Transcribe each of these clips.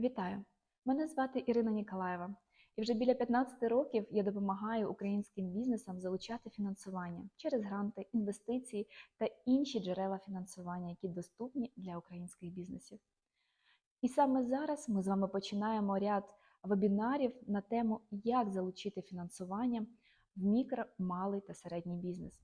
Вітаю! Мене звати Ірина Ніколаєва, і вже біля 15 років я допомагаю українським бізнесам залучати фінансування через гранти, інвестиції та інші джерела фінансування, які доступні для українських бізнесів. І саме зараз ми з вами починаємо ряд вебінарів на тему, як залучити фінансування в мікро, малий та середній бізнес.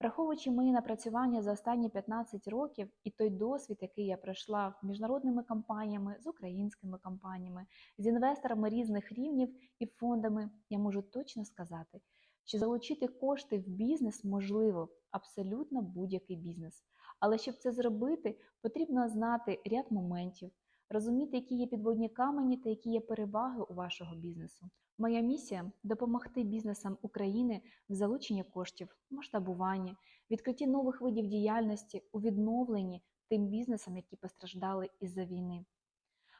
Враховуючи мої напрацювання за останні 15 років і той досвід, який я пройшла з міжнародними компаніями, з українськими компаніями, з інвесторами різних рівнів і фондами, я можу точно сказати, що залучити кошти в бізнес можливо абсолютно будь-який бізнес. Але щоб це зробити, потрібно знати ряд моментів, розуміти, які є підводні камені та які є переваги у вашого бізнесу. Моя місія допомогти бізнесам України в залученні коштів, масштабуванні, відкритті нових видів діяльності, у відновленні тим бізнесам, які постраждали із-за війни.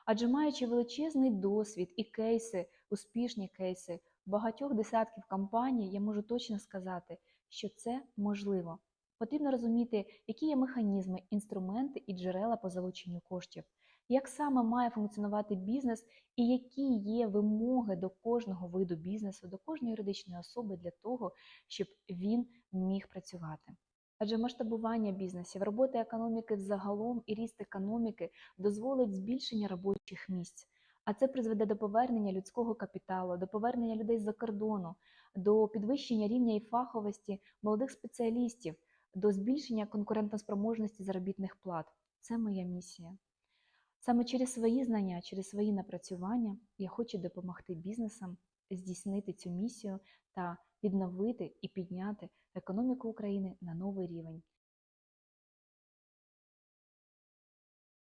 Адже маючи величезний досвід і кейси, успішні кейси багатьох десятків компаній, я можу точно сказати, що це можливо. Потрібно розуміти, які є механізми, інструменти і джерела по залученню коштів, як саме має функціонувати бізнес і які є вимоги до кожного виду бізнесу, до кожної юридичної особи для того, щоб він міг працювати. Адже масштабування бізнесів, робота економіки взагалом і ріст економіки дозволить збільшення робочих місць. А це призведе до повернення людського капіталу, до повернення людей з-за кордону, до підвищення рівня і фаховості молодих спеціалістів, до збільшення конкурентоспроможності заробітних плат. Це моя місія. Саме через свої знання, через свої напрацювання я хочу допомогти бізнесам здійснити цю місію та відновити і підняти економіку України на новий рівень.